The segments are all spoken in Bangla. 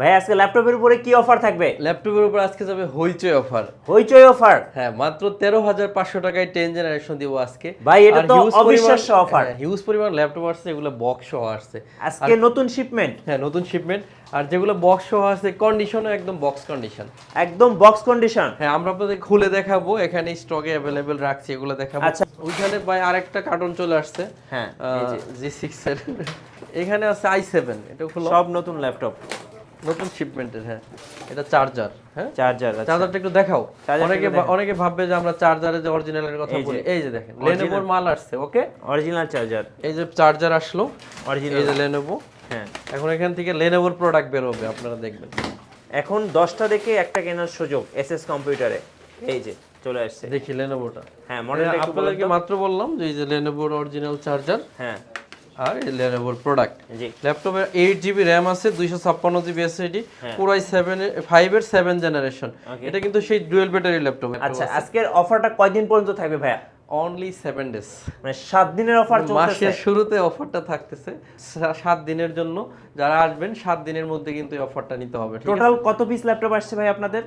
ভাই আজকে ল্যাপটপের উপরে কি অফার থাকবে? ল্যাপটপের উপর আজকে যাবে হইচই অফার হইচই অফার হ্যাঁ মাত্র তেরো হাজার পাঁচশো টাকায় টেন জেনারেশন দিব আজকে। ভাই, এটা তো অবিশ্বাস্য। হ্যাঁ, হিউজ পরিমাণ ল্যাপটপ আসছে এগুলো বক্স সহ আসছে। আজকে নতুন শিপমেন্ট হ্যাঁ নতুন শিপমেন্ট আর যেগুলো বক্স সহ আসছে কন্ডিশনও একদম বক্স কন্ডিশন একদম বক্স কন্ডিশন হ্যাঁ আমরা আপনাদের খুলে দেখাবো এখানে স্টকে অ্যাভেলেবেল রাখছি এগুলো দেখাবো। আচ্ছা। ওইখানে ভাই আরেকটা কার্টুন চলে আসছে। হ্যাঁ জি সিক্স এর। এখানে আছে আই সেভেন এটা হলো সব নতুন ল্যাপটপ নতুন শিপমেন্টের হ্যাঁ। এটা চার্জার হ্যাঁ? চার্জার চার্জারটা একটু দেখাও। অনেকে অনেকে ভাববে যে আমরা চার্জারের যে অরিজিনালের কথা বলি। এই যে দেখেন। লেনোভোর মাল আসছে ওকে অরিজিনাল চার্জার এই যে চার্জার আসলো অরিজিনাল এই যে লেনোভো হ্যাঁ। এখন এখান থেকে লেনোভোর প্রোডাক্ট বের হবে আপনারা দেখবেন। এখন দশটা দেখে একটা কেনার সুযোগ এসএস কম্পিউটারে এই যে চলে আসছে। দেখি লেনোভোটা হ্যাঁ মডেলটা আপনাদেরকে মাত্র বললাম যে এই যে লেনোভোর অরিজিনাল চার্জার হ্যাঁ। আর লেনোভোর প্রোডাক্ট জি। ল্যাপটপে এইট জিবি র্যাম আছে দুইশো ছাপ্পান্ন জিবি এসএসডি। পুরাই সেভেন ফাইভের সেভেন জেনারেশন এটা কিন্তু সেই ডুয়েল ব্যাটারি ল্যাপটপ আচ্ছা আজকের অফারটা কয়দিন পর্যন্ত থাকবে ভাইয়া? অনলি সেভেন ডেজ মানে সাত দিনের অফার মাসের শুরুতে অফারটা থাকতেছে। সাত দিনের জন্য যারা আসবেন সাত দিনের মধ্যে কিন্তু এই অফারটা নিতে হবে টোটাল কত পিস ল্যাপটপ আসছে ভাই আপনাদের?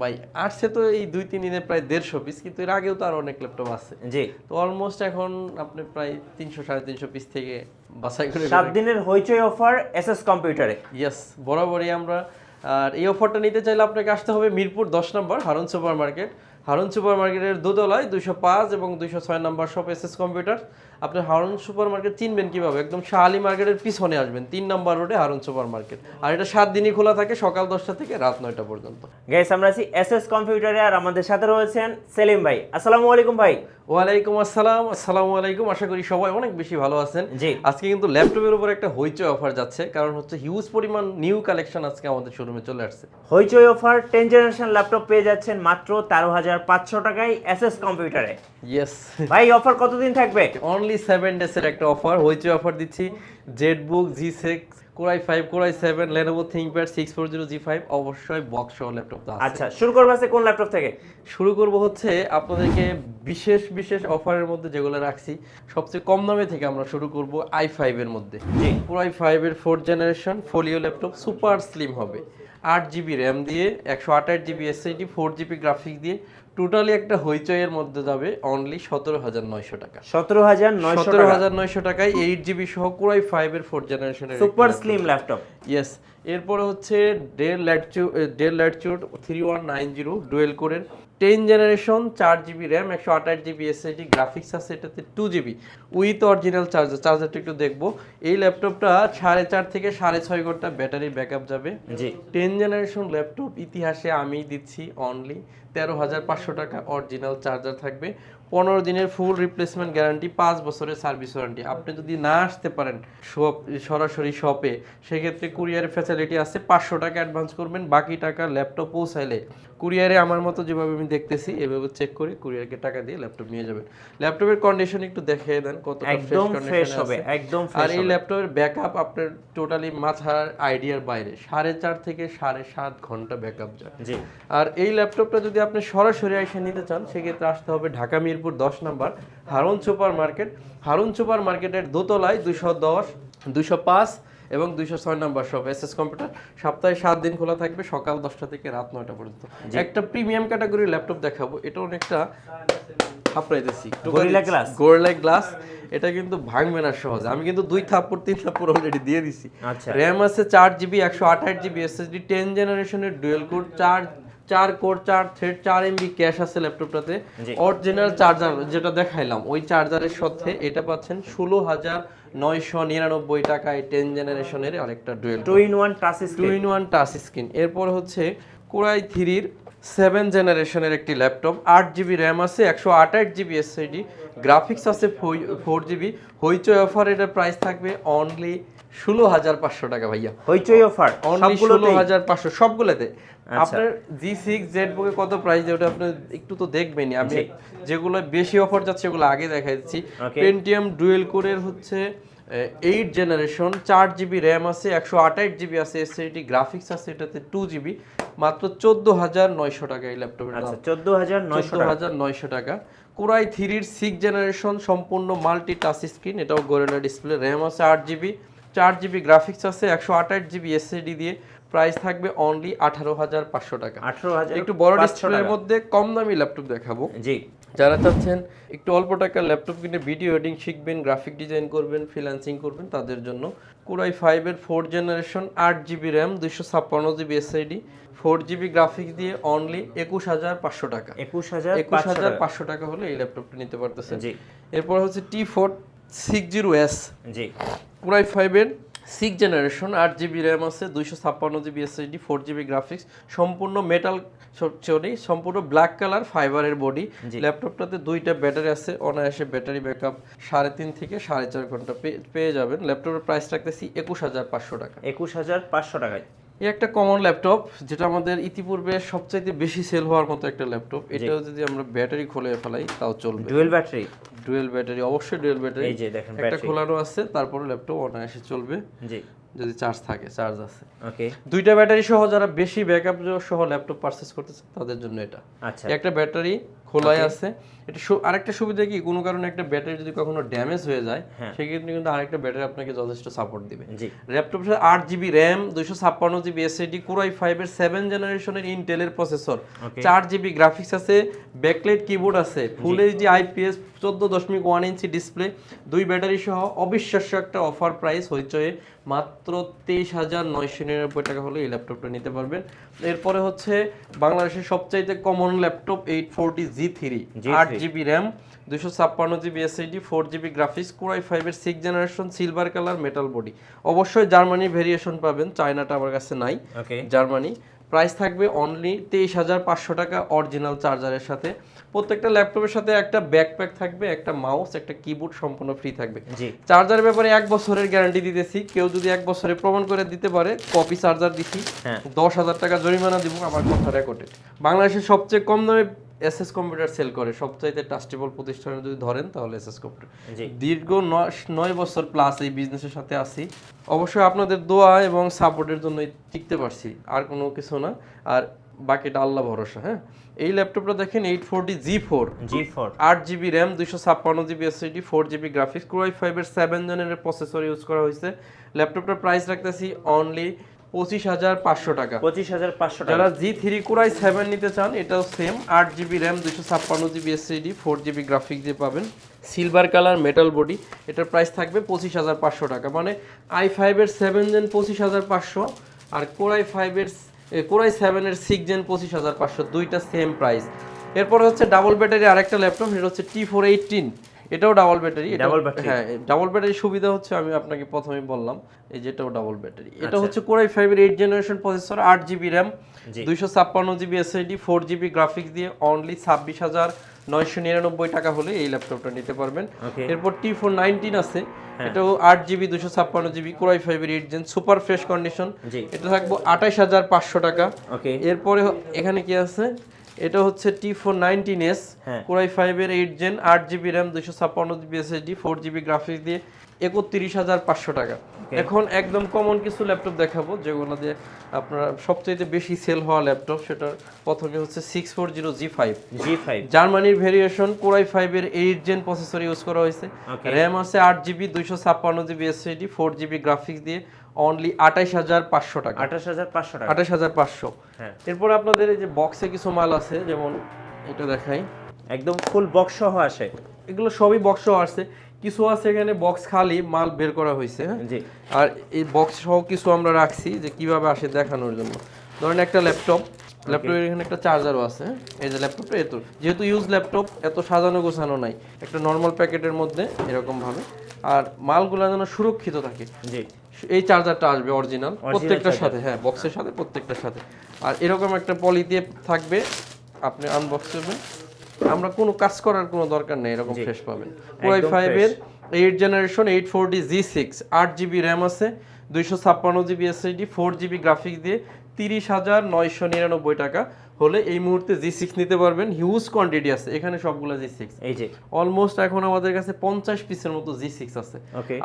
ভাই আসছে তো এই দুই তিন দিনে প্রায় দেড়শো পিস কিন্তু এর আগেও তো আর অনেক ল্যাপটপ আছে। জি। তো অলমোস্ট এখন আপনি প্রায় তিনশো সাড়ে তিনশো পিস থেকে বাছাই করে সাত দিনের হইচই অফার এসএস কম্পিউটারে ইয়েস বরাবরই আমরা। আর এই অফারটা নিতে চাইলে আপনাকে আসতে হবে মিরপুর দশ নম্বর Harun super market Harun super মার্কেটের দোতলায় দুশো পাঁচ এবং দুইশো ছয় নম্বর শপ এস এস কম্পিউটার। আপনি হারুন সুপার মার্কেট চিনবেন কীভাবে? একদম শাহালি মার্কেটের পিছনে আসবেন, তিন নম্বর রোডে হারুন সুপার মার্কেট আর এটা সাত দিনই খোলা থাকে, সকাল দশটা থেকে রাত নয়টা পর্যন্ত। গাইস আমরা আছি এস এস কম্পিউটারে আর আমাদের সাথে রয়েছেন সেলিম ভাই। আসসালামু আলাইকুম ভাই। ওয়ালাইকুম আসসালাম। আসসালামু আলাইকুম। আশা করি সবাই অনেক বেশি ভালো আছেন। জি। আজকে কিন্তু ল্যাপটপের উপর একটা হইচই অফার যাচ্ছে কারণ হচ্ছে হিউজ পরিমাণ নিউ কালেকশন আজকে আমাদের শোরুমে চলে আসছে। হইচই অফার টেন জেনারেশন ল্যাপটপ পেয়ে যাচ্ছেন মাত্র তেরো হাজার পাঁচশো টাকায় এসএস কম্পিউটারে ইয়েস ভাই অফার কতদিন থাকবে? অনলি সেভেন ডেজের একটা অফার হইচই অফার দিচ্ছি। Z book G six core i five core i seven Lenovo ThinkPad six four zero G five অবশ্যই বক্স সহ ল্যাপটপ আছে। আচ্ছা শুরু করব আজকে কোন ল্যাপটপ থেকে? শুরু করব হচ্ছে আপনাদেরকে বিশেষ বিশেষ অফারের মধ্যে যেগুলো রাখছি সবচেয়ে কম দামে থেকে আমরা শুরু করব আই ফাইভের মধ্যে। কোরাই ফাইভের fourth generation folio laptop super slim হবে। আট জিবি র্যাম দিয়ে একশো আঠাশ GB SSD four GB graphics দিয়ে টোটালি একটা হইচয়ের মধ্যে যাবে অনলি সতেরো হাজার নয়শো টাকা। সতেরো হাজার নয় সতেরো হাজার নয়শো টাকায় এইট জিবি সহ কুরাই ফাইভ এর ফোর জেনারেশনের সুপার স্লিম ল্যাপটপ ইয়েস এরপরে হচ্ছে Dell Latitude Dell Latitude three one nine zero dual কোরের টেন জেনারেশন চার জিবি র্যাম একশো আঠাশ জিবি এসএসডি গ্রাফিক্স আছে এটাতে two GB with original charger চার্জারটা একটু দেখব। এই ল্যাপটপটা সাড়ে চার থেকে সাড়ে ছয় ঘণ্টা ব্যাটারি ব্যাকআপ যাবে। জি। টেন জেনারেশন ল্যাপটপ ইতিহাসে আমি দিচ্ছি অনলি তেরো হাজার পাঁচশো টাকা অরিজিনাল চার্জার থাকবে। পনেরো দিনের ফুল রিপ্লেসমেন্ট গ্যারান্টি পাঁচ বছরের সার্ভিস ওয়ারেন্টি আপনি যদি না আসতে পারেন শপ সরাসরি শপে সেক্ষেত্রে কুরিয়ারের ফ্যাসিলিটি আছে পাঁচশো টাকা অ্যাডভান্স করবেন বাকি টাকা ল্যাপটপ পৌঁছাইলে। কুরিয়ারে আমার মতো যেভাবে আমি দেখতেছি এভাবে চেক করে কুরিয়ারকে টাকা দিয়ে ল্যাপটপ নিয়ে যাবেন। ল্যাপটপের কন্ডিশন একটু দেখিয়ে দেন কত একদম ফ্রেশ হবে একদম আর এই ল্যাপটপের ব্যাকআপ আপনার টোটালি মাথার আইডিয়ার বাইরে। সাড়ে চার থেকে সাড়ে সাত ঘণ্টা ব্যাকআপ যায়। আর এই ল্যাপটপটা যদি আপনি সরাসরি এসে নিতে চান সেক্ষেত্রে আসতে হবে ঢাকা মিরপুর দশ নম্বর Harun super market. Harun super মার্কেটের দোতলায় দুশো দশ দুশো পাঁচ এবং দুইশো ছয় নম্বর সব এস এস কম্পিউটার সপ্তাহে সাত দিন খোলা থাকবে সকাল দশটা থেকে রাত নয়টা পর্যন্ত। একটা প্রিমিয়াম ক্যাটাগরির ল্যাপটপ দেখাবো এটা অনেকটা থাপড়াইতেছি গ্লাস এটা কিন্তু ভাঙবে না সহজে। আমি কিন্তু দুই থাপ্পড় তিন থাপ্পড় অলরেডি দিয়ে দিছি। আচ্ছা। র্যাম আছে চার জিবি একশো আঠাশ জিবি এসএসডি টেন জেনারেশনের ডুয়েল কোড চার চার কোর চার থ্রেড চার এমবি ক্যাশ আছে ল্যাপটপটাতে। অরিজিনাল চার্জার যেটা দেখাইলাম ওই চার্জারের সাথে এটা পাচ্ছেন ষোলো হাজার নয়শো নিরানব্বই টাকায় টেন জেনারেশনের আরেকটা dual two in one touch two in one touch screen এরপর হচ্ছে কোরাই থ্রির সেভেন জেনারেশনের একটি ল্যাপটপ। আট জিবি র্যাম আছে একশো আঠাশ জিবি এসআইডি গ্রাফিক্স আছে ফোর জিবি। হইচই অফার এটার প্রাইস থাকবে অনলি ষোলো হাজার পাঁচশো টাকা ভাইয়া। হইচই অফার অনলি ষোলো হাজার পাঁচশো সবগুলোতে। আচ্ছা। আপনার জি সিক্স জেড বুকে কত প্রাইস ওটা আপনি একটু তো দেখবেনই। আমি যেগুলো বেশি অফার যাচ্ছে ওগুলো আগে দেখা দিচ্ছি. পেন্টিয়াম ডুয়েল কোরের হচ্ছে এইট জেনারেশন চার জিবি র্যাম আছে একশো আঠাশ জিবি আছে এসএসডি গ্রাফিক্স আছে এটাতে টু জিবি মাত্র চোদ্দ হাজার নয়শো টাকা এই ল্যাপটপের দাম। আচ্ছা চোদ্দ হাজার নয়শো হাজার নয়শো টাকা। কোরাই থ্রির সিক্স জেনারেশন সম্পূর্ণ মাল্টি টাচ স্ক্রিন এটাও গোরেলা ডিসপ্লে র্যাম আছে আট জিবি চার জিবি গ্রাফিক্স আছে একশো আঠাশ জিবি এসএসডি দিয়ে প্রাইস থাকবে অনলি আঠারো হাজার পাঁচশো টাকা। আঠারো হাজার একটু বড় ডিসপ্লের মধ্যে কম দামি ল্যাপটপ দেখাবো। জি। যারা চাচ্ছেন একটু অল্প টাকার ল্যাপটপ কিনে ভিডিও এডিটিং শিখবেন গ্রাফিক ডিজাইন করবেন ফ্রিল্যান্সিং করবেন তাদের জন্য কুরাই ফাইভের ফোর জেনারেশন আট জিবি র্যাম দুইশো ছাপ্পান্ন GB SSD four GB graphics দিয়ে অনলি একুশ হাজার পাঁচশো টাকা। একুশ হাজার একুশ হাজার পাঁচশো টাকা। হলে এই ল্যাপটপটি নিতে পারতেছেন। জি। এরপর হচ্ছে T four six zero S জি। কুরাই ফাইভের সিক্স জেনারেশন আট জিবি র্যাম আছে দুইশো ছাপ্পান্ন GB SSD four GB graphics সম্পূর্ণ মেটাল সরি সম্পূর্ণ ব্ল্যাক কালার ফাইবারের বডি ল্যাপটপটাতে দুইটা ব্যাটারি আছে অনায়াসে ব্যাটারি ব্যাকআপ সাড়ে তিন থেকে সাড়ে চার ঘণ্টা পেয়ে- পেয়ে যাবেন। ল্যাপটপের প্রাইস রাখতেছি একুশ হাজার পাঁচশো টাকা। একুশ হাজার পাঁচশো টাকায়। এই একটা কমন ল্যাপটপ যেটা আমাদের ইতিপূর্বে সবচাইতে বেশি সেল হওয়ার মতো একটা ল্যাপটপ এটাও যদি আমরা ব্যাটারি খুলে ফেলাই তাও চলবে। ডুয়েল ব্যাটারি ডুয়েল ব্যাটারি অবশ্যই ডুয়েল ব্যাটারি এই যে দেখেন একটা খোলানো আছে তারপরে ল্যাপটপ অনায়াসে চলবে। জি। যদি চার্জ থাকে চার্জ আছে। ওকে দুইটা ব্যাটারি সহ যারা বেশি ব্যাকআপ সহ ল্যাপটপ পারচেস করতেছে তাদের জন্য এটা। আচ্ছা। একটা ব্যাটারি খোলাই আছে। এটা আরেকটা সুবিধা কি কোনো কারণে একটা ব্যাটারি যদি কখনো ড্যামেজ হয়ে যায় হ্যাঁ। সেক্ষেত্রে কিন্তু আরেকটা ব্যাটারি আপনাকে যথেষ্ট সাপোর্ট দিবে। ল্যাপটপ আট জিবি র্যাম দুইশো ছাপ্পান্ন জিবি এসএসডি কুরাই ফাইভের সেভেন জেনারেশনের ইন্টেলের প্রসেসর চার জিবি গ্রাফিক্স আছে ব্যাকলাইট কিবোর্ড আছে ফুল এইচডি আইপিএস চোদ্দ দশমিক ওয়ান ইঞ্চি ডিসপ্লে দুই ব্যাটারি সহ অবিশ্বাস্য একটা অফার প্রাইস হইচয়ে মাত্র তেইশ হাজার নয়শো নিরানব্বই টাকা হলে এই ল্যাপটপটা নিতে পারবেন। এরপরে হচ্ছে বাংলাদেশের সবচাইতে common laptop eight forty G three আট জিবি র্যাম দুশো ছাপ্পান্ন GB SSD four GB graphics core i ফাইভের six generation silver colour metal body অবশ্যই জার্মানি ভেরিয়েশন পাবেন চায়নাটা আমার কাছে নাই। জার্মানি প্রাইস থাকবে অনলি তেইশ হাজার পাঁচশো টাকা অরিজিনাল চার্জারের সাথে। প্রত্যেকটা ল্যাপটপের সাথে একটা ব্যাকপ্যাক থাকবে একটা মাউস একটা কিবোর্ড সম্পূর্ণ ফ্রি থাকবে। চার্জারের ব্যাপারে এক বছরের গ্যারান্টি দিতেছি। কেউ যদি এক বছরে প্রমাণ করে দিতে পারে কপি চার্জার দিছি হ্যাঁ। দশ হাজার টাকা জরিমানা দিব আমার কথা রেকর্ডে বাংলাদেশের সবচেয়ে কম দামে এসএস কম্পিউটার সেল করে। সবচাইতে ট্রাস্টেবল প্রতিষ্ঠানে যদি ধরেন তাহলে এসএস কম্পিউটার দীর্ঘ নয় নয় বছর প্লাস এই বিজনেসের সাথে আসি অবশ্যই আপনাদের দোয়া এবং সাপোর্টের জন্য টিকতে পারছি আর কোনো কিছু না। আর বাকিটা আল্লাহ ভরসা হ্যাঁ? এই ল্যাপটপটা দেখেন eight forty G four G four আট জিবি র্যাম দুইশো ছাপ্পান্ন GB SSD four GB graphics core i ফাইভের সেভেন জেনের প্রসেসর ইউজ করা হয়েছে। ল্যাপটপটার প্রাইস রাখতেছি অনলি পঁচিশ হাজার পাঁচশো টাকা। পঁচিশ হাজার পাঁচশো টাকা। যারা জি থ্রি কোরাই সেভেন নিতে চান এটাও সেম আট জিবি র্যাম দুশো ছাপ্পান্ন GB SSD four GB graphics দিয়ে পাবেন। সিলভার কালার মেটাল বডি এটার প্রাইস থাকবে পঁচিশ হাজার পাঁচশো টাকা। মানে আই ফাইভের সেভেন জেন পঁচিশ হাজার পাঁচশো আর কোরাই ফাইভের কোরাই সেভেনের সিক্স জেন পঁচিশ হাজার পাঁচশো দুইটা সেম প্রাইস এরপর হচ্ছে ডাবল ব্যাটারি আরেকটা ল্যাপটপ সেটা হচ্ছে টি ফোর এইটিন এটাও ডাবল ব্যাটারি ডাবল ব্যাটারি হ্যাঁ ডাবল ব্যাটারি সুবিধা হচ্ছে আমি আপনাকে প্রথমেই বললাম এই যেটাও ডাবল ব্যাটারি এটা আচ্ছা। হচ্ছে কোরাই ফাইভের এইট জেনারেশন প্রসেসর আট জিবি র্যাম দুইশো ছাপ্পান্ন GB SSD four GB graphics দিয়ে অনলি ছাব্বিশ হাজার নয়শো নিরানব্বই টাকা হলে এই ল্যাপটপটা নিতে পারবেন। এরপর টি ফোর নাইনটিন আছে। হ্যাঁ। এটাও আট জিবি দুশো ছাপ্পান্ন জিবি কোরাই ফাইভের eight gen super fresh condition এটা থাকব আঠাশ হাজার পাঁচশো টাকা। ওকে এরপরে এখানে কি আছে? এটা হচ্ছে T four nineteen S. Core i ফাইভের এইট জেন আট জিবি র্যাম দুশো ছাপ্পান্ন GB SSD four GB graphics দিয়ে একত্রিশ হাজার পাঁচশো টাকা। এখন একদম কমন কিছু ল্যাপটপ দেখাবো যেগুলো দিয়ে আপনারা সবচেয়ে বেশি সেল হওয়া ল্যাপটপ সেটার প্রথমে হচ্ছে six four zero G five G five জার্মানির ভেরিয়েশন কোরাই ফাইভের এইট জেন প্রসেসর ইউজ করা হয়েছে. র্যাম আছে আট জিবি দুইশো ছাপ্পান্ন GB SSD four GB graphics দিয়ে অনলি আঠাইশ হাজার পাঁচশো টাকা। আঠাশ হাজার পাঁচশো টাকা। আঠাশ হাজার পাঁচশো। হ্যাঁ। এরপর আপনাদের এই যে বক্সে কিছু মাল আছে যেমন এটা দেখাই। একদম ফুল বক্স সহ আসে। এগুলো সবই বক্স আসছে। কিছু আছে এখানে বক্স খালি মাল বের করা হয়েছে হ্যাঁ? জি। আর এই বক্স সহ কিছু আমরা রাখছি যে কীভাবে আসে দেখানোর জন্য। ধরেন একটা ল্যাপটপ ল্যাপটপের এখানে একটা চার্জারও আছে হ্যাঁ? এই যে ল্যাপটপটা এত যেহেতু ইউজ ল্যাপটপ এত সাজানো গোছানো নাই। একটা নর্মাল প্যাকেটের মধ্যে এরকম ভাবে আর মালগুলো যেন সুরক্ষিত থাকে। জি। এই চার্জারটা আসবে অরিজিনাল প্রত্যেকটার সাথে হ্যাঁ বক্সের সাথে প্রত্যেকটার সাথে। আর এরকম একটা পলি দিয়ে থাকবে আপনি আনবক্স করবেন। আমরা কোনো কাজ করার কোনো দরকার নেই এরকম। ফ্রেশ পাবেন। ওয়াই ফাইভের eight generation eight forty G six আট জিবি র্যাম আছে দুইশো ছাপ্পান্ন GB SSD four GB graphics দিয়ে তিরিশ হাজার নয়শো নিরানব্বই টাকা। হলে এই মুহূর্তে জি সিক্স নিতে পারবেন। হিউজ কোয়ান্টিটি আছে। এখানে সবগুলো জি সিক্স এই যে। অলমোস্ট এখন আমাদের কাছে পঞ্চাশ পিসের মতো জি সিক্স আছে।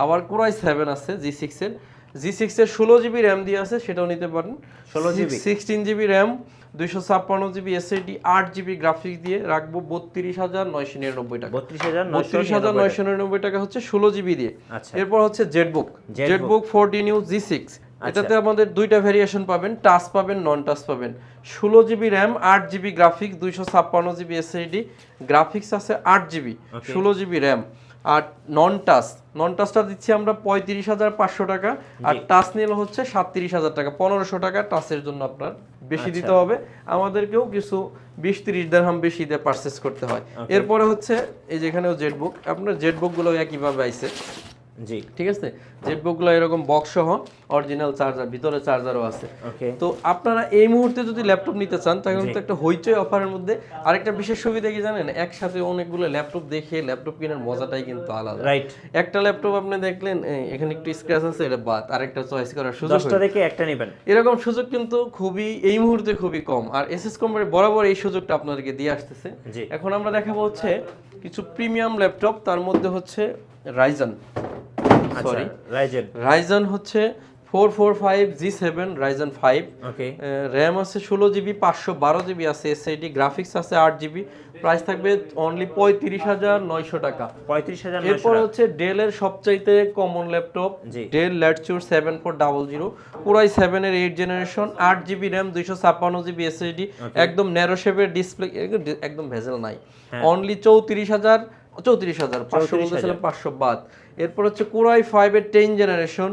আবার কোরাই সেভেন আছে জি সিক্স এর। জি সিক্স এর ষোলো জিবি র্যাম দিয়ে আছে সেটাও নিতে পারেন। 16 GB? সিক্সটিন জিবি র্যাম দুইশো ছাপ্পান্ন জিবি এসএসডি আট জিবি গ্রাফিক্স দিয়ে রাখব বত্রিশ হাজার নয়শো নিরানব্বই টাকা। বত্রিশ হাজার নয়শো নিরানব্বই টাকা হচ্ছে ষোলো জিবি দিয়ে। আচ্ছা। এরপর হচ্ছে ZBook. ZBook forty new G six এটাতে আমাদের দুইটা ভেরিয়েশন পাবেন টাচ পাবেন নন টাচ পাবেন। ষোলো জিবি র্যাম আট জিবি গ্রাফিক্স দুইশো ছাপ্পান্ন জিবি এসএসডি গ্রাফিক্স আছে আট জিবি ষোলো জিবি র্যাম আর নন টাচ নন টাচটা দিচ্ছি আমরা পঁয়ত্রিশ হাজার পাঁচশো টাকা আর টাচ নিলে হচ্ছে সাতত্রিশ হাজার টাকা পনেরোশো টাকা টাচের জন্য আপনার বেশি দিতে হবে। আমাদেরকেও কিছু বিশ তিরিশ দেড়হাম বেশি দিয়ে পারচেস করতে হয়। এরপরে হচ্ছে এই যেখানেও জেটবুক আপনার জেটবুকগুলো একইভাবে আইছে। জি। ঠিক আছে? জেটবুকগুলো এরকম বক্স সহ অরিজিনাল চার্জার ভিতরে চার্জারও আছে। ওকে তো আপনারা এই মুহূর্তে যদি ল্যাপটপ নিতে চান তাহলে কিন্তু একটা হইচই অফারের মধ্যে আরেকটা বিশেষ সুবিধা কি জানেন? একসাথে অনেকগুলো ল্যাপটপ দেখে ল্যাপটপ কেনার মজাটাই কিন্তু আলাদা। রাইট একটা ল্যাপটপ আপনি দেখলেন এখানে একটু স্ক্র্যাচ আছে এটা বাদ। আরেকটা চয়েস করার সুযোগ দশটা। দেখে একটা নেবেন। এরকম সুযোগ কিন্তু খুবই এই মুহূর্তে খুবই কম। আর এসএস কোম্পানি বরাবর এই সুযোগটা আপনাদেরকে দিয়ে আসতেছে। এখন আমরা দেখাবো হচ্ছে কিছু প্রিমিয়াম ল্যাপটপ তার মধ্যে হচ্ছে রাইজন সরি রাইজেন রাইজন হচ্ছে four four five G seven Ryzen five okay RAM আছে ষোলো জিবি পাঁচশো বারো জিবি আছে এসআইডি গ্রাফিক্স আছে আট জিবি প্রাইস থাকবে অনলি পঁয়ত্রিশ হাজার নয়শো টাকা। পঁয়ত্রিশ হাজার এরপর হচ্ছে ডেলের সবচাইতে common laptop. Dell ল্যাটচুর seven four double zero পুরাই সেভেনের এইট জেনারেশন আট জিবি র্যাম দুইশো ছাপ্পান্ন জিবি এসএসডি একদম ন্যারো শেপের ডিসপ্লে একদম ভেজেল নাই। হ্যাঁ। অনলি চৌত্রিশ হাজার চৌত্রিশ হাজার পাঁচশো বলতেছিলাম পাঁচশো বাদ। এরপর হচ্ছে কোরাই ফাইভের টেন জেনারেশন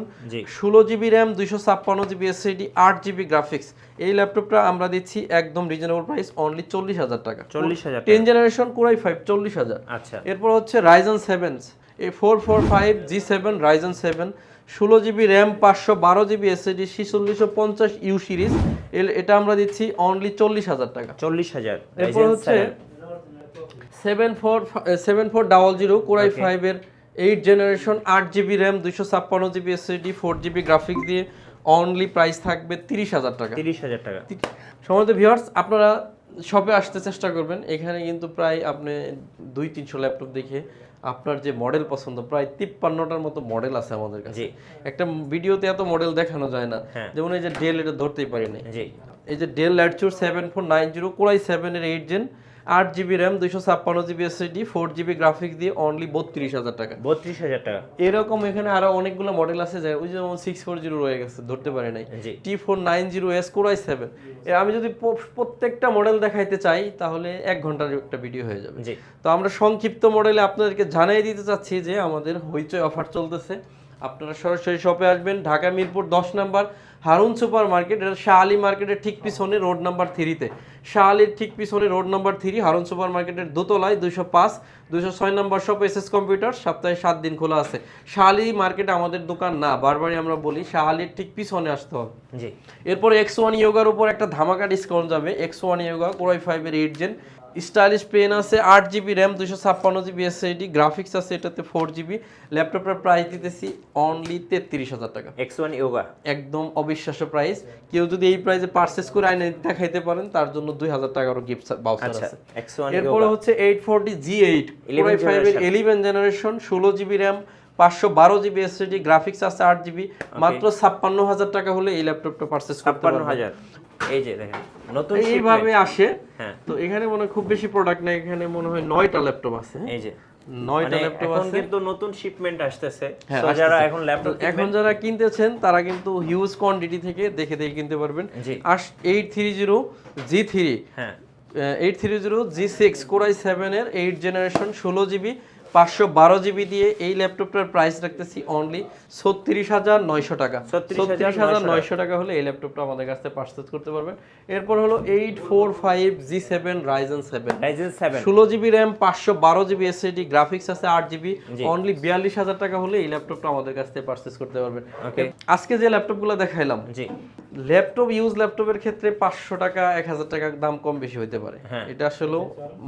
ষোলো জিবি র্যাম দুইশো ছাপ্পান্ন জিবি এসএসডি আট জিবি গ্রাফিক্স এই ল্যাপটপটা আমরা দিচ্ছি একদম রিজনেবল প্রাইস অনলি চল্লিশ হাজার টাকা। চল্লিশ হাজার টেন জেনারেশন কোরাই ফাইভ চল্লিশ হাজার। আচ্ছা। এরপর হচ্ছে Ryzen seven A four four five G seven Ryzen seven ষোলো জিবি র্যাম পাঁচশো বারো জিবি এসএসডি ছিচল্লিশশো পঞ্চাশ ইউ সিরিজ এটা আমরা দিচ্ছি অনলি চল্লিশ হাজার টাকা। চল্লিশ হাজার। এরপর হচ্ছে seven four seven four double zero core i ফাইভের এইট জেনারেশন আট জিবি র্যাম দুইশো ছাপ্পান্ন GB SSD four GB graphics দিয়ে অনলি প্রাইস থাকবে তিরিশ হাজার টাকা। তিরিশ হাজার টাকা। সমস্ত ভিউয়ার্স আপনারা শপে আসতে চেষ্টা করবেন। এখানে কিন্তু প্রায় আপনি দুই তিনশো ল্যাপটপ দেখে আপনার যে মডেল পছন্দ প্রায় তিপ্পান্নটার মতো মডেল আছে আমাদের কাছে। একটা ভিডিওতে এত মডেল দেখানো যায় না। হ্যাঁ। যেমন এই যে ডেল এটা ধরতেই পারি না এই যে Dell ল্যাটচুর seven four nine zero core i সেভেনের এইট জেন আট জিবি র্যাম দুইশো ছাপ্পান্ন GB SSD four GB graphics দিয়ে অনলি বত্রিশ হাজার টাকা। বত্রিশ হাজার টাকা। এরকম এখানে আরও অনেকগুলো মডেল আছে যে ওই যেমন সিক্স ফোর জিরো রয়ে গেছে ধরতে পারে নাই। T four nine zero S core i seven আমি যদি প্রত্যেকটা মডেল দেখাইতে চাই তাহলে এক ঘণ্টার একটা ভিডিও হয়ে যাবে। তো আমরা সংক্ষিপ্ত মডেলে আপনাদেরকে জানিয়ে দিতে চাচ্ছি যে আমাদের হইচই অফার চলতেছে। আপনারা সরাসরি শপে আসবেন ঢাকা মিরপুর দশ নাম্বার হারুন সুপার মার্কেট এটা শাহ আলী মার্কেটের ঠিক পিছনে রোড নাম্বার থ্রিতে শাহ আলীর ঠিক পিছনে road number three Harun super মার্কেটের দোতলায় দুইশো পাঁচ দুইশো ছয় নম্বর শপ এস এস কম্পিউটার সপ্তাহে সাত দিন খোলা আছে। শাহ আলী মার্কেট আমাদের দোকান না বারবারই আমরা বলি শাহ আলীর ঠিক পিছনে আসতে হবে। জি। এরপর এক্স ওয়ান ইয়োগার উপর একটা ধামাকা ডিসকাউন্ট যাবে X one Yoga core i ফাইভের এইট জেন স্টাইলিশ পেন আছে আট জিবি র্যাম দুশো ছাপ্পান্ন জিবি এসএসডি গ্রাফিক্স আছে এটাতে ফোর জিবি ল্যাপটপের প্রাইস দিতেছি অনলি তেত্রিশ হাজার টাকা। এক্স ওয়ান ইয়োগা একদম অবিশ্বাস্য প্রাইস কেউ যদি এই প্রাইসে পারচেস করে আইনে দেখাইতে পারেন তার জন্য দুই হাজার টাকারও গিফট বাউচার আছে। এরপরে হচ্ছে এইট ফোরটি জি এইট 11 ফাইভের ইলেভেন জেনারেশন ষোলো জিবি র্যাম পাঁচশো বারো জিবি এসএসডি গ্রাফিক্স আছে আট জিবি মাত্র ছাপ্পান্ন হাজার টাকা হলে এই ল্যাপটপটা পারচেস করতে পারবেন। হাজার। এই যে দেখেন নতুন এইভাবে আসে। হ্যাঁ। তো এখানে মনে খুব বেশি প্রোডাক্ট নেই এখানে মনে হয় নয়টা ল্যাপটপ আছে। এই যে। নয়টা মানে ল্যাপটপ এখন আছে। কিন্তু নতুন শিপমেন্ট আসতেছে। হ্যাঁ, তো যারা এখন ল্যাপটপ এখন যারা কিনতেছেন তারা কিন্তু হিউজ কোয়ান্টিটি থেকে দেখে দেখে কিনতে পারবেন। আস eight three zero G three হ্যাঁ। Eight three zero G six core i সেভেনের এইট জেনারেশন ষোলো জিবি পাঁচশো বারো জিবি দিয়ে এই ল্যাপটপটার প্রাইস রাখতেছি অনলি ছত্রিশ হাজার নয়শো টাকা। 36,900 হাজার নয়শো টাকা। হলে এই ল্যাপটপটা আমাদের কাছ থেকে পারচেজ করতে পারবেন। এরপর হলো eight four five G seven Ryzen seven Ryzen seven ষোলো জিবি র্যাম পাঁচশো বারো জিবি এসএসডি গ্রাফিক্স আছে আট জিবি। অনলি বিয়াল্লিশ হাজার টাকা হলে এই ল্যাপটপটা আমাদের কাছ থেকে পারচেস করতে পারবেন। আজকে যে ল্যাপটপগুলো দেখাইলাম জি। ল্যাপটপ ইউজ ল্যাপটপের ক্ষেত্রে পাঁচশো টাকা এক হাজার টাকা দাম কম বেশি হতে পারে। হ্যাঁ। এটা আসলে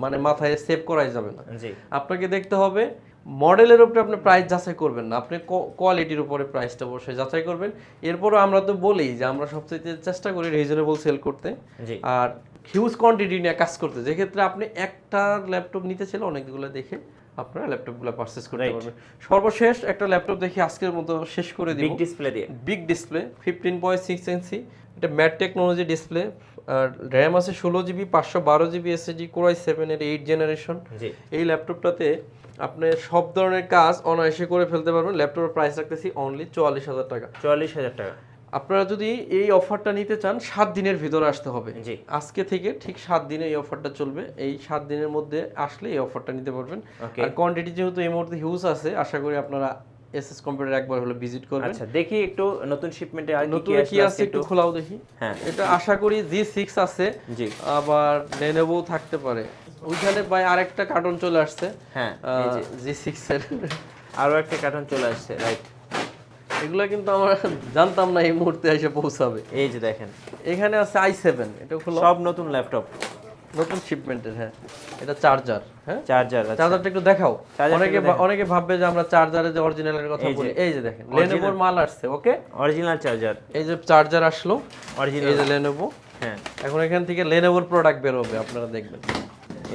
মানে মাথায় সেভ করাই যাবে না। আপনাকে দেখতে হবে মডেলের উপরে আপনি প্রাইস যাচাই করবেন না। আপনি কোয়ালিটির উপরে প্রাইসটা অবশ্যই যাচাই করবেন। এরপরও আমরা তো বলি যে আমরা সবচেয়ে চেষ্টা করি রিজনেবল সেল করতে। আর হিউজ কোয়ান্টিটি নিয়ে কাজ করতে। যেক্ষেত্রে আপনি একটা ল্যাপটপ নিতে চাইলে অনেকগুলো দেখে আপনারা ল্যাপটপগুলো পারচেস করতে পারবেন। সর্বশেষ একটা ল্যাপটপ দেখি আজকের মতো শেষ করে দিব। বিগ ডিসপ্লে দিয়ে। Big display fifteen point six inch এটা ম্যাট টেকনোলজি ডিসপ্লে আর র্যাম আছে ষোলো জিবি পাঁচশো বারো জিবি এসএসডি কোরাই সেভেনের এইট জেনারেশন এই ল্যাপটপটাতে আপনি সব ধরনের কাজ অনায়াসে করে ফেলতে পারবেন। ল্যাপটপের প্রাইস রাখতেছি অনলি চুয়াল্লিশ হাজার টাকা। চুয়াল্লিশ হাজার টাকা। আপনারা যদি এই অফারটা নিতে চান সাত দিনের ভিতরে আসতে হবে। জি। আজকে থেকে ঠিক সাত দিনে এই অফারটা চলবে। এই সাত দিনের মধ্যে আসলে এই অফারটা নিতে পারবেন। আর কোয়ান্টিটি যেহেতু এই মুহূর্তে হিউজ আছে আশা করি আপনারা এস এস কম্পিউটার একবার হলে ভিজিট করবেন। আচ্ছা দেখি একটু নতুন শিপমেন্টে আর নতুন কি কি আছে একটু খোলাও দেখি। হ্যাঁ। এটা আশা করি জি সিক্স আছে। জি। আবার লেনোভো থাকতে পারে। ওইখানে ভাই আরেকটা কার্টন চলে আসছে। হ্যাঁ এই যে জি সিক্স এর আরও একটা কার্টন চলে আসছে রাইট এগুলা কিন্তু আমরা জানতাম না এই মুহূর্তে এসে পৌঁছাবে। এই যে দেখেন। এখানে আছে আই সেভেন এটা হলো সব নতুন ল্যাপটপ নতুন শিপমেন্টের হ্যাঁ। এটা চার্জার হ্যাঁ। চার্জার চার্জারটা একটু দেখাও। অনেকে অনেকে ভাববে যে আমরা চার্জারে যে অরিজিনালের কথা বলি। এই যে দেখেন। লেনোভোর মাল আসছে ওকে অরিজিনাল চার্জার এই যে চার্জার আসলো। অরিজিনাল এই যে লেনোভো হ্যাঁ। এখন এখান থেকে লেনোভোর প্রোডাক্ট বের হবে আপনারা দেখবেন।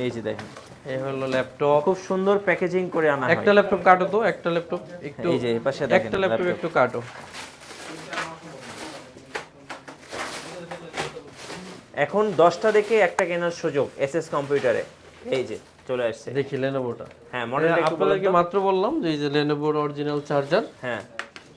এই যে দেখেন। এই হলো ল্যাপটপ খুব সুন্দর প্যাকেজিং করে আনা একটা ল্যাপটপ কাটো তো একটা ল্যাপটপ একটু এই যে পাশে দেখেন একটা ল্যাপটপ একটু কাটো। এখন দশটা দেখে একটা কেনার সুযোগ এসএস কম্পিউটারে এই যে চলে আসছে। দেখি লেনোভোটা হ্যাঁ মডেলটা আপনাদেরকে মাত্র বললাম যে এই যে লেনোভোর অরিজিনাল চার্জার হ্যাঁ।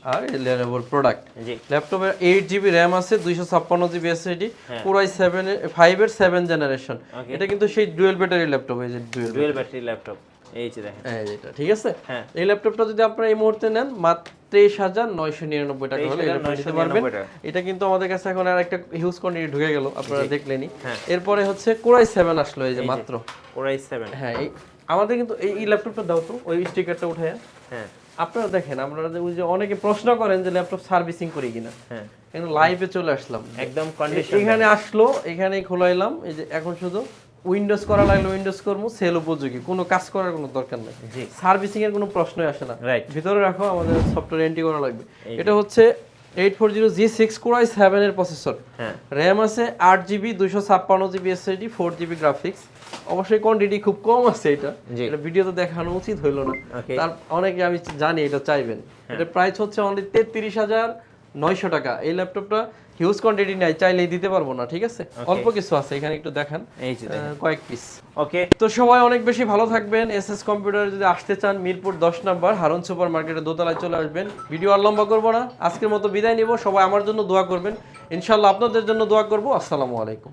আর লেনোভোর প্রোডাক্ট জি। ল্যাপটপের এইট জিবি র্যাম আছে দুইশো ছাপ্পান্ন জিবি এসএসডি হ্যাঁ। পুরাই সেভেন ফাইভ এর সেভেন জেনারেশন এটা কিন্তু সেই ডুয়েল ব্যাটারি ল্যাপটপ এই যে ডুয়েল ব্যাটারি ল্যাপটপ এই যে দেখেন। এই যেটা ঠিক আছে? হ্যাঁ। এই ল্যাপটপটা যদি আপনারা এই মুহূর্তে নেন মাত্র তেইশ হাজার নয়শো নিরানব্বই টাকা হলে ল্যাপটপ নিতে পারবেন। এটা কিন্তু আমাদের কাছে এখন আর একটা হিউজ কোয়ান্টিটি ঢুকে গেল আপনারা দেখলেনি হ্যাঁ। এরপরে হচ্ছে কোরাই সেভেন আসলো এই যে মাত্র। কোরাই সেভেন হ্যাঁ এই আমাদের কিন্তু এই ল্যাপটপটা দাও তো ওই স্টিকারটা উঠে হ্যাঁ। আপনারা দেখেন আমরা ওই যে অনেকে প্রশ্ন করেন যে ল্যাপটপ সার্ভিসিং করি কিনা। হ্যাঁ। কিন্তু লাইভে চলে আসলাম। একদম কন্ডিশন এখানে আসলো এখানেই খোলাইলাম এই যে এখন শুধু উইন্ডোজ করা লাগল উইন্ডোজ করব সেল উপযোগী। কোনো কাজ করার কোনো দরকার নাই। সার্ভিসিং এর কোনো প্রশ্নই আসে না। রাইট ভিতরে রাখো আমাদের সফটওয়্যার এন্ট্রি করা লাগবে। এটা হচ্ছে eight four zero G six core i সেভেনের প্রসেসর র্যাম আছে আট জিবি দুইশো ছাপ্পান্ন GB SSD four GB graphics অবশ্যই কোয়ান্টিটি খুব কম আছে এটা। এটা ভিডিওতে দেখানো উচিত হইল না. তার অনেকে আমি জানি এটা চাইবেন। হ্যাঁ। এটা প্রাইস হচ্ছে অনলি তেত্রিশ হাজার নয়শো টাকা। এই ল্যাপটপটা হিউজ কোয়ান্টিটি নাই চাইলেই দিতে পারব না ঠিক আছে? অল্প কিছু আছে এখানে একটু দেখান। এই যে কয়েক পিস ওকে তো সবাই অনেক বেশি ভালো থাকবেন। এস এস কম্পিউটার যদি আসতে চান মিরপুর দশ নাম্বার হারুন সুপার মার্কেটের দোতলায় চলে আসবেন। ভিডিও আর লম্বা করব না। আজকের মতো বিদায় নিব। সবাই আমার জন্য দোয়া করবেন। ইনশাল্লাহ আপনাদের জন্য দোয়া করব। আসসালামু আলাইকুম।